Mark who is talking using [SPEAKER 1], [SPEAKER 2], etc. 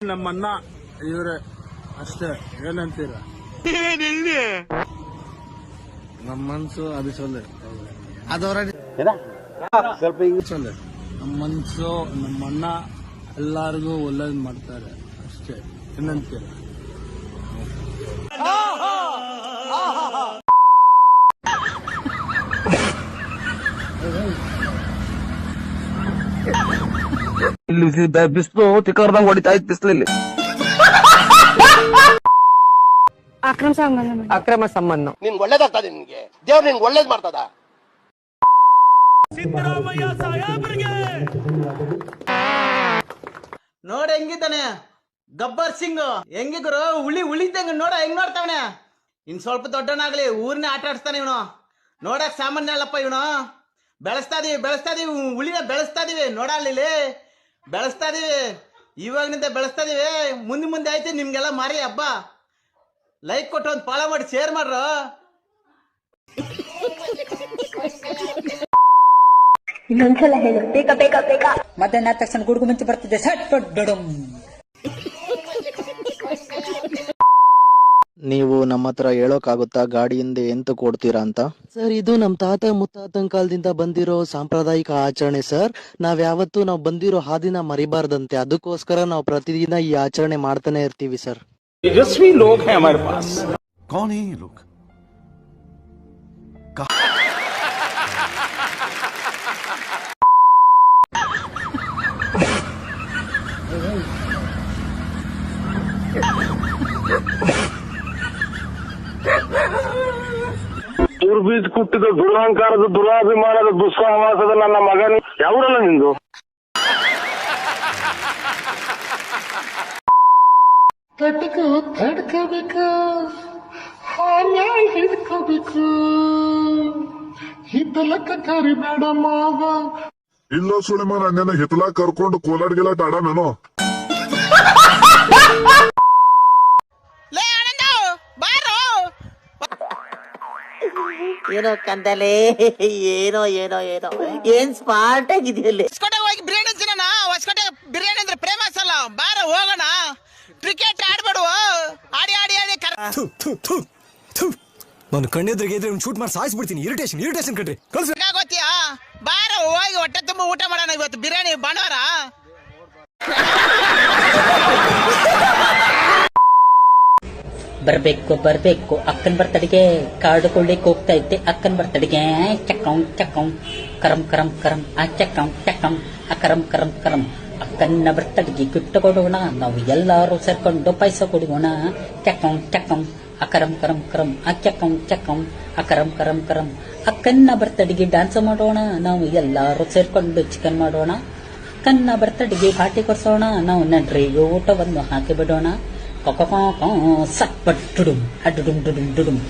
[SPEAKER 1] ನಮ್ಮನ್ನ ಇವ್ರೆ ಅಷ್ಟೇ ಏನಂತೀರ? ನಮ್ಮ ಮನ್ಸು ಅದು ಸೊಲ್ಲೆ ಅದವರ ಸ್ವಲ್ಪ ಹಿಂಗ್ ಸೊಲ್ಲೆ ನಮ್ಮ ಮನ್ಸು ನಮ್ಮ ಅಣ್ಣ ಎಲ್ಲಾರ್ಗೂ ಒಳ್ಳೇದ್ ಮಾಡ್ತಾರೆ. ಅಷ್ಟೇ. ಏನಂತೀರ?
[SPEAKER 2] ಇಲ್ಲಿ ಬಿಸಿಲು ತಿಕ್ಕರ್ದಂಗ್ ಹೊಡಿತಾ ಇತ್ತು ಬಿಸಿಲಲ್ಲಿ.
[SPEAKER 3] ಅಕ್ರಮ ಸಂಬಂಧ
[SPEAKER 2] ಅಕ್ರಮ ಸಂಬಂಧ.
[SPEAKER 4] ನಿನ್ ಒಳ್ಳೇದಾಗ್ತದೆ ನಿನ್ಗೆ. ದೇವ್ರು ನಿನ್ಗೆ ಒಳ್ಳೇದ್ ಮಾಡ್ತದ.
[SPEAKER 5] ನೋಡ ಹೆಂಗಿದ್ದಾನೆ? ಗಬ್ಬರ್ ಸಿಂಗ್. ಹೆಂಗಿದ್ರು ಉಳಿ ಉಳಿದಂಗ ನೋಡ ಹೆಂಗ್ ನೋಡ್ತಾವನೆ? ಇನ್ ಸ್ವಲ್ಪ ದೊಡ್ಡನಾಗ್ಲಿ ಊರ್ನೇ ಆಟ ಆಡ್ಸ್ತಾನೆ ಇವನು. ನೋಡಕ್ ಸಾಮಾನ್ಯ ಅಲ್ಲಪ್ಪ ಇವನು. ಬೆಳೆಸ್ತಾ ಇದೀವಿ ಬೆಳೆಸ್ತಾ ಇದೀವಿ ಉಳಿನ ಬೆಳೆಸ್ತಾ ಇದೀವಿ. ನೋಡಲ್ಲಿ ಬೆಳೆಸ್ತಾ ಇದೀವಿ. ಇವಾಗಿನಿಂದ ಬೆಳೆಸ್ತಾ ಇದೀವಿ. ಮುಂದೆ ಮುಂದೆ ಆಯ್ತು ನಿಮ್ಗೆಲ್ಲ ಮಾರಿ ಹಬ್ಬ. ಲೈಕ್ ಕೊಟ್ಟು ಒಂದು ಫಾಲೋ ಮಾಡಿ ಶೇರ್ ಮಾಡ್ರು.
[SPEAKER 6] ಇನ್ನೊಂದ್ಸಲ ಹೇಳು. ಬೇಗ ಬೇಕಾ ಬೇಕಾ ಮಧ್ಯಾಹ್ನ ತಕ್ಷಣ ಗುಡುಗು ಮುಂಚೆ ಬರ್ತಿದೆ. ಸಟ್ ಪಟ್ ಡಡಮ್
[SPEAKER 7] ನೀವು ನಮ್ಮ ಹತ್ರ ಹೇಳೋಕ್ಕಾಗುತ್ತಾ ಗಾಡಿಯಿಂದ ಎಂತ ಕೊಡ್ತೀರಾ ಅಂತ ಸರ್ ಇದು ನಮ್ಮ ತಾತ ಮುತ್ತಾತನ ಕಾಲದಿಂದ ಬಂದಿರೋ ಸಾಂಪ್ರದಾಯಿಕ ಆಚರಣೆ ಸರ್ ನಾವ್ ಯಾವತ್ತೂ ನಾವು ಬಂದಿರೋ ಹಾದಿನ ಮರಿಬಾರ್ದಂತೆ ಅದಕ್ಕೋಸ್ಕರ ನಾವು ಪ್ರತಿದಿನ ಈ ಆಚರಣೆ ಮಾಡ್ತಾನೆ ಇರ್ತೀವಿ ಸರ್
[SPEAKER 8] कौन है ये लोग
[SPEAKER 9] ದುರ್ಬೀಜ್ ಕುಟ್ಟಿದ ದುರಹಂಕಾರದ ದುರಾಭಿಮಾನದ ದುಸ್ಸಹವಾಸದ ನನ್ನ ಮಗನ ಯಾವ್ರಲ್ಲ ನಿಂದು?
[SPEAKER 1] ತಡ್ಕೋ ತಡ್ಕೋಬೇಕು. ನ್ಯಾಯ ಹಿಡ್ಕೋಬೇಕು. ಹಿತ್ತಲಕ್ಕ ಕರಿಬೇಡ ಮಾವ.
[SPEAKER 8] ಇಲ್ಲ ಸುಳಿಮನ ಹಂಗನ ಹಿತ್ಲಾ ಕರ್ಕೊಂಡು ಕೋಲಾಡ್ಗೆಲ್ಲ ಗಿಲಾಟ್ ಆಡಮೇನೋ
[SPEAKER 6] ಏನೋ ಕಂದಲೆ ಏನೋ ಏನೋ ಏನೋ. ಏನ್ ಸ್ಮಾರ್ಟ್ ಆಗಿದೆಯಲ್ಲಿ
[SPEAKER 5] ಹೊಸಕೋಟೆ ಹೋಗಿ ಬಿರಿಯಾನಿ ತಿನ್ನೋಣ. ಹೊಸಕೋಟೆ ಬಿರಿಯಾನಿ ಅಂದ್ರೆ ಪ್ರೇಮ ಸಲ ಬಾರ ಹೋಗೋಣ. ಕ್ರಿಕೆಟ್ ಆಡ್ಬೇಡುವ. ಆಡಿ ಆಡಿ ಆಡಿ ಕರ್
[SPEAKER 10] ನಾನು ಕಣ್ಣೆದ್ರಿಗೆ ಇದ್ರೆ ಶೂಟ್ ಮಾಡಿ ಸಾಯಿಸ್ಬಿಡ್ತೀನಿ. ಇರಿಟೇಷನ್ ಇರಿಟೇಷನ್ ಕಣ್ರಿ ಕಳ್ಸಿ
[SPEAKER 5] ಗೊತ್ತಿಯಾ? ಬಾರ ಹೋಗಿ ಹೊಟ್ಟೆ ತುಂಬ ಊಟ ಮಾಡೋಣ ಇವತ್ತು. ಬಿರಿಯಾನಿ ಭಾನುವಾರ.
[SPEAKER 6] ಬರ್ಬೇಕು ಬರ್ಬೇಕು. ಅಕ್ಕನ್ ಬರ್ತಡಿಗೆ ಕಾರ್ಡ್ ಕೊಳ್ಳಿಕ್ ಹೋಗ್ತಾ ಇದ್ದೆ. ಅಕ್ಕನ್ ಬರ್ತಡಿಗೆ ಚಕ್ಕಂ ಚಕ್ಕಂ ಕರಂ ಕರಂ ಕರಂ. ಆ ಚಕ್ಕಂ ಚಕ್ಕಂ ಅಕರಂ ಕರಂ ಕರಂ ಅಕ್ಕನ್ನ ಬರ್ತಡಿಗೆ ಗಿಫ್ಟ್ ಕೊಡೋಣ. ನಾವು ಎಲ್ಲಾರು ಸೇರ್ಕೊಂಡು ಪಾಯಸ ಕೊಡೋಣ ಚಕ್ಕಂ ಚಕ್ಕಂ ಅಕರಂ ಕರಂ ಕರಂ ಆ ಚಕ್ಕಂ ಅಕರಂ ಕರಂ ಕರಂ ಅಕ್ಕನ್ನ ಬರ್ತಡಿಗೆ ಡ್ಯಾನ್ಸ್ ಮಾಡೋಣ. ನಾವು ಎಲ್ಲಾರು ಸೇರ್ಕೊಂಡು ಚಿಕನ್ ಮಾಡೋಣ. ಅಕ್ಕನ್ನ ಬರ್ತಡಿಗೆ ಪಾರ್ಟಿ ಕೊಡ್ಸೋಣ. ನಾವು ನಡ್ರಿಗೆ ಊಟವನ್ನು ಹಾಕಿ ಬಿಡೋಣ ಕೊಕೊಕೊ ಸಟ್ಪಟ್ ಡುಡುಮ್ ಅಡುಡುಮ್ ಡುಡುಮ್